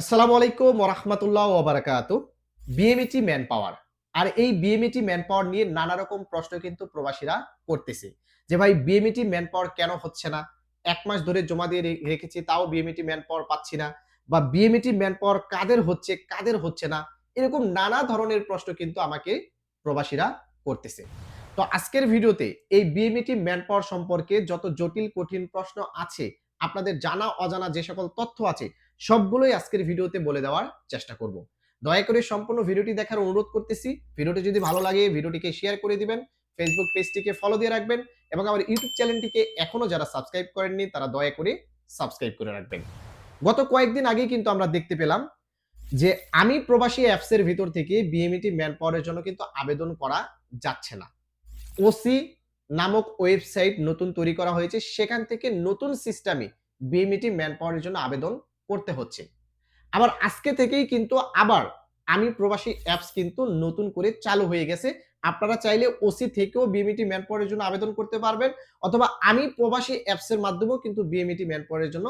আসসালামু আলাইকুম ওরহমতুল্লাহ ওবরাকাত বিএমইটি ম্যান পাওয়ার আর এই বিএমইটি ম্যান পাওয়ার নিয়ে নানা রকম প্রশ্ন কিন্তু প্রবাসীরা করতেছে। যে ভাই বিএমইটি ম্যান পাওয়ার কেন হচ্ছে না? এক মাস ধরে জমা দিয়ে রেখেছি, তাও বিএমইটি ম্যান পাওয়ার পাচ্ছি না। বা বিএমইটি ম্যান পাওয়ার কাদের হচ্ছে কাদের হচ্ছে না? এরকম নানা ধরনের প্রশ্ন কিন্তু আমাকে প্রবাসীরা করতেছে। তো আজকের ভিডিওতে এই বিএমইটি ম্যান পাওয়ার সম্পর্কে যত জটিল, কঠিন প্রশ্ন আছে, আপনাদের জানা, অজানা যে সকল তথ্য আছে সবগুলোই আজকের ভিডিওতে বলে দেওয়ার চেষ্টা করব। দয়া করে সম্পূর্ণ ভিডিওটি দেখার অনুরোধ করতেছি। ভিডিওটি যদি ভালো লাগে, ভিডিওটিকে শেয়ার করে দিবেন ফেসবুক পেজটিকে ফলো দিয়ে রাখবেন এবং আমার ইউটিউব চ্যানেলটিকে এখনও যারা সাবস্ক্রাইব করেননি, তারা দয়া করে সাবস্ক্রাইব করে রাখবেন। গত কয়েকদিন আগেই কিন্তু আমরা দেখতে পেলাম যে আমি প্রবাসী অ্যাপসের ভিতর থেকে বিএমইটি ম্যান পাওয়ারের জন্য কিন্তু আবেদন করা যাচ্ছে না। ওসি নামক ওয়েবসাইট নতুন তৈরি করা হয়েছে। সেখান থেকে নতুন সিস্টেমে বিএমইটি ম্যান পাওয়ারের জন্য আবেদন করতে হচ্ছে। আবার আজকে থেকেই কিন্তু আবার আমি প্রবাসী অ্যাপস কিন্তু নতুন করে চালু হয়ে গেছে। আপনারা চাইলে ওসি থেকেও বিএমইটি ম্যান পাওয়ারের জন্য আবেদন করতে পারবেন অথবা আমি প্রবাসী অ্যাপসের মাধ্যমেও কিন্তু বিএমইটি ম্যান পাওয়ারের জন্য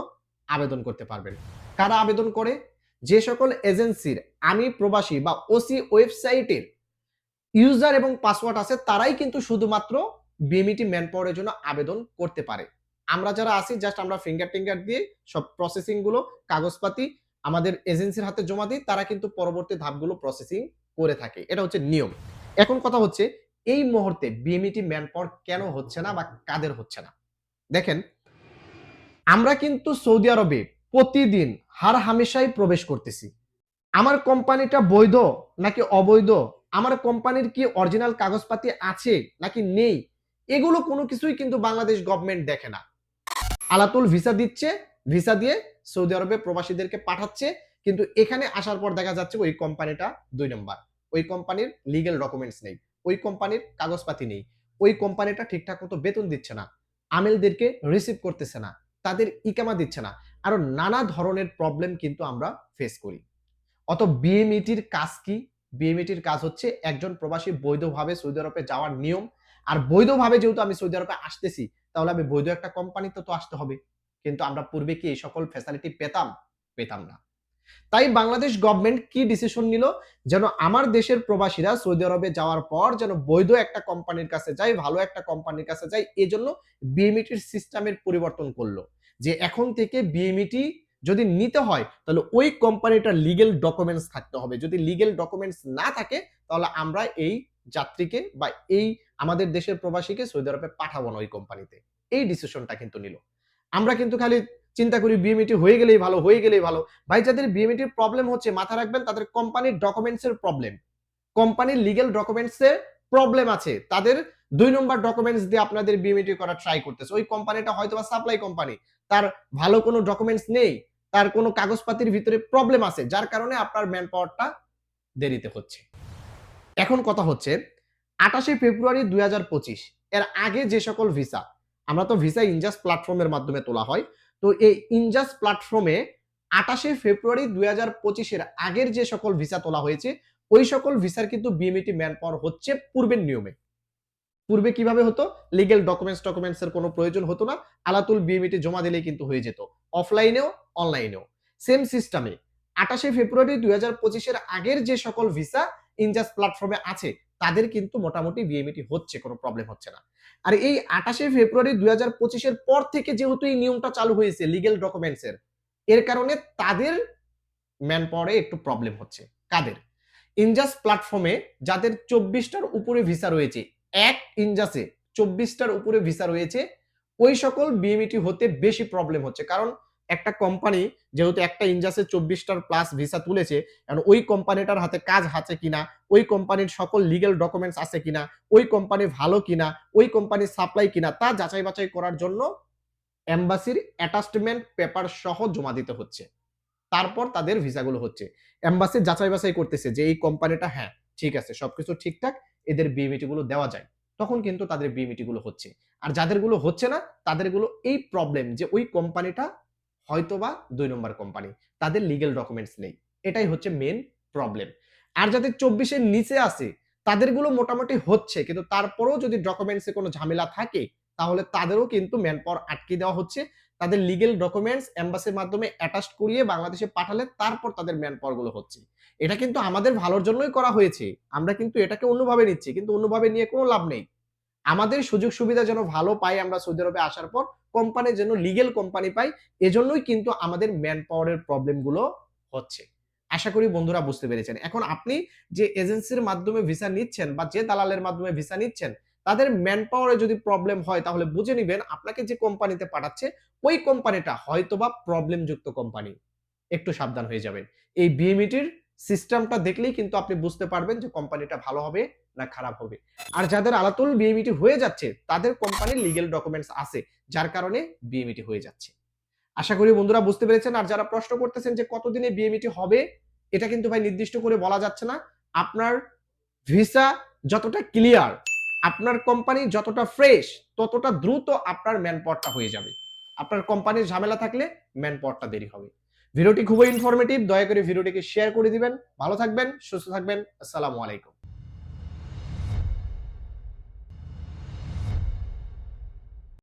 আবেদন করতে পারবেন। কারা আবেদন করে? যে সকল এজেন্সির আমি প্রবাসী বা ওসি ওয়েবসাইটের ইউজার এবং পাসওয়ার্ড আছে, তারাই কিন্তু শুধুমাত্র বিএমইটি ম্যান পাওয়ারের জন্য আবেদন করতে পারে। আমরা যারা আসি জাস্ট আমরা ফিঙ্গার টিঙ্গার দিয়ে সব প্রসেসিংগুলো, কাগজপাতি আমাদের এজেন্সির হাতে জমা দিই, তারা কিন্তু পরবর্তী ধাপগুলো প্রসেসিং করে থাকে। এটা হচ্ছে নিয়ম। এখন কথা হচ্ছে, এই মুহূর্তে বিএমইটি ম্যান পাওয়ার কেন হচ্ছে না বা কাদের হচ্ছে না? দেখেন, আমরা কিন্তু সৌদি আরবে প্রতিদিন হার হামেশাই প্রবেশ করতেছি। আমার কোম্পানিটা বৈধ নাকি অবৈধ? আমার কোম্পানির কি অরিজিনাল কাগজপাতি আছে নাকি নেই? এগুলো কোনো কিছুই কিন্তু বাংলাদেশ গভর্নমেন্ট দেখে না। আলাতুল ভিসা দিচ্ছে, ভিসা দিয়ে সৌদি আরবে প্রবাসীদেরকে পাঠাচ্ছে, কিন্তু এখানে আসার পর দেখা যাচ্ছে ওই কোম্পানিটা, দুই নম্বর, ওই কোম্পানির লিগেল ডকুমেন্টস নেই, ওই কোম্পানির কাগজপাতি নেই, ওই কোম্পানিটা ঠিকঠাক মতো বেতন দিচ্ছে না, আমেলদেরকে রিসিভ করতেছে না, তাদের ইকামা দিচ্ছে না, আরও নানা ধরনের প্রবলেম কিন্তু আমরা ফেস করি। অত বিএমইটির কাজ কি? বিএমইটির কাজ হচ্ছে একজন প্রবাসী বৈধভাবে সৌদি আরবে যাওয়ার নিয়ম, আর বৈধভাবে যেহেতু আমি সৌদি আরবে আসতেছি তাহলে আমি বৈধ একটা কোম্পানিতে তো আসতে হবে। কিন্তু আমরা পূর্বে কি এই সকল ফ্যাসিলিটি পেতাম? পেতাম না। তাই বাংলাদেশ গভর্নমেন্ট কি ডিসিশন নিল? যেন আমার দেশের প্রবাসীরা সৌদি আরবে যাওয়ার পর যেন বৈধ একটা কোম্পানির কাছে যায়, ভালো একটা কোম্পানির কাছে যায়, এজন্য বিএমইটির সিস্টেমের পরিবর্তন করল। যে এখন থেকে বিএমইটি যদি নিতে হয়, তাহলে ওই কোম্পানিটার লিগেল ডকুমেন্টস থাকতে হবে। যদি লিগেল ডকুমেন্টস না থাকে, তাহলে আমরা এই যাত্রীকে বা এই আমাদের দেশের প্রবাসীকে সৌদি আরবে পাঠাবো না ওই কোম্পানিতে। এই ডিসিশনটা কিন্তু নিল। আমরা কিন্তু খালি চিন্তা করি বিএমইটি হয়ে গেলেই ভালো, হয়ে গেলেই ভালো। ভাই, যাদের বিএমইটির প্রবলেম হচ্ছে, মাথা রাখবেন, তাদের কোম্পানির ডকুমেন্টস এর প্রবলেম কোম্পানির লিগেল ডকুমেন্টস এর প্রবলেম আছে। তাদের দুই নম্বর ডকুমেন্টস দিয়ে আপনাদের বিএমইটি করা ট্রাই করতেছে। ওই কোম্পানিটা হয়তো বা সাপ্লাই কোম্পানি তার ভালো কোনো ডকুমেন্টস নেই। তার কোনো কাগজপাতির ভিতরে প্রবলেম আছে। যার কারণে আপনার ম্যান পাওয়ারটা দেরিতে হচ্ছে। এখন কথা হচ্ছে আঠাশে ফেব্রুয়ারি দুই হাজার পঁচিশ, এর আগে যে সকল ভিসা আমরা তো ভিসা ইনজাস প্ল্যাটফর্মের মাধ্যমে তোলা হয়, তো এই ইনজাস প্ল্যাটফর্মে আঠাশে ফেব্রুয়ারি দুই হাজার পঁচিশের আগের যে সকল ভিসা তোলা হয়েছে, ওই সকল ভিসার কিন্তু বিএমইটি ম্যান পাওয়ার হচ্ছে পূর্বের নিয়মে। পূর্বে কীভাবে হতো? লিগেল ডকুমেন্টস ডকুমেন্টস এর কোনো প্রয়োজন হতো না, আলাতুল বিএমইটি জমা দিলেই কিন্তু হয়ে যেত অফলাইনেও অনলাইনেও সেম সিস্টেমে আঠাশে ফেব্রুয়ারি দুই হাজার পঁচিশের আগের যে সকল ভিসা ইনজাস প্ল্যাটফর্মে আছে, তাদের কিন্তু মোটামুটি বিএমইটি হচ্ছে, কোনো প্রবলেম হচ্ছে না। আর এই আঠাশে ফেব্রুয়ারি দুই হাজার পঁচিশের পর থেকে যেহেতু এই নিয়মটা চালু হয়েছে লিগেল ডকুমেন্টস এর এর কারণে তাদের ম্যান পাওয়ারে একটু প্রবলেম হচ্ছে। কাদের? ইনজাস প্ল্যাটফর্মে যাদের চব্বিশটার উপরে ভিসা রয়েছে, এক ইনজাসে চব্বিশটার উপরে ভিসা রয়েছে, ওই সকল বিএমইটি হতে বেশি প্রবলেম হচ্ছে। কারণ একটা কোম্পানি যেহেতু একটা ইনজাসে চব্বিশটার প্লাস ভিসা তুলেছে কারণ ওই কোম্পানিটার হাতে কাজ আছে কিনা, ওই কোম্পানির সকল লিগেল ডকুমেন্টস আছে কিনা, ওই কোম্পানি ভালো কিনা, ওই কোম্পানির সাপ্লাই কিনা, তা যাচাই বাছাই করার জন্য এম্বাসির অ্যাটাচমেন্ট পেপার সহ জমা দিতে হচ্ছে। তারপর তাদের ভিসাগুলো হচ্ছে। এম্বাসি যাচাই বাছাই করতেছে যে এই কোম্পানিটা হ্যাঁ ঠিক আছে, সবকিছু ঠিকঠাক, এদের বিএমইটি গুলো দেওয়া যায়। তখন কিন্তু তাদের বিএমইটি গুলো হচ্ছে। আর যাদেরগুলো হচ্ছে না, তাদেরগুলো এই প্রবলেম যে ওই কোম্পানিটা হয়তোবা দুই নম্বর কোম্পানি তাদের লিগেল ডকুমেন্টস নেই। এটাই হচ্ছে মেন প্রবলেম আর যাদের চব্বিশের নিচে আছে তাদেরগুলো মোটামুটি হচ্ছে, কিন্তু তারপরেও যদি ডকুমেন্টসে কোনো ঝামেলা থাকে, তাহলে তাদেরও কিন্তু ম্যান পাওয়ার আটকে দেওয়া হচ্ছে। তাদের লিগেল ডকুমেন্টস এম্বাসির মাধ্যমে অ্যাটাচ করিয়ে বাংলাদেশে পাঠালে তারপর তাদের ম্যান পাওয়ারগুলো হচ্ছে। এটা কিন্তু আমাদের ভালোর জন্যই করা হয়েছে। আমরা কিন্তু এটাকে অন্যভাবে নিচ্ছি, কিন্তু অন্যভাবে নিয়ে কোনো লাভ নেই। আমাদের সুযোগ সুবিধা যেন ভালো পাই আমরা সৌদি আরবে আসার পর কোম্পানি যেন লিগেল কোম্পানি পাই, এজন্যই কিন্তু আমাদের ম্যান পাওয়ারের প্রবলেমগুলো হচ্ছে। আশা করি বন্ধুরা বুঝতে পেরেছেন। এখন আপনি যে এজেন্সির মাধ্যমে ভিসা নিচ্ছেন বা যে দালালের মাধ্যমে ভিসা নিচ্ছেন, তাদের ম্যান পাওয়ারে যদি প্রবলেম হয় তাহলে বুঝে নিবেন আপনাকে যে কোম্পানিতে পাঠাচ্ছে, ওই কোম্পানিটা হয়তোবা প্রবলেম যুক্ত কোম্পানি একটু সাবধান হয়ে যাবেন। এই বিএমইটির সিস্টেমটা দেখলেই কিন্তু আপনি বুঝতে পারবেন যে কোম্পানিটা ভালো হবে না খারাপ হবে। আর যাদের আলাতুল বিএমইটি হয়ে যাচ্ছে, তাদের কোম্পানির লিগেল ডকুমেন্টস আছে, যার কারণে বিএমইটি হয়ে যাচ্ছে। আশা করি বন্ধুরা বুঝতে পেরেছেন, আর যারা প্রশ্ন করতেছেন যে কতদিনে বিএমইটি হবে, এটা কিন্তু ভাই নির্দিষ্ট করে বলা যাচ্ছে না। আপনার ভিসা যতটা ক্লিয়ার আপনার কোম্পানি যতটা ফ্রেশ ততটা দ্রুত আপনার ম্যান পাওয়ারটা হয়ে যাবে। আপনার কোম্পানির ঝামেলা থাকলে ম্যান পাওয়ারটা দেরি হবে। ভিডিওটি খুবই ইনফরমেটিভ দয়া করে ভিডিওটিকে শেয়ার করে দিবেন। ভালো থাকবেন, সুস্থ থাকবেন, আসসালামু আলাইকুম।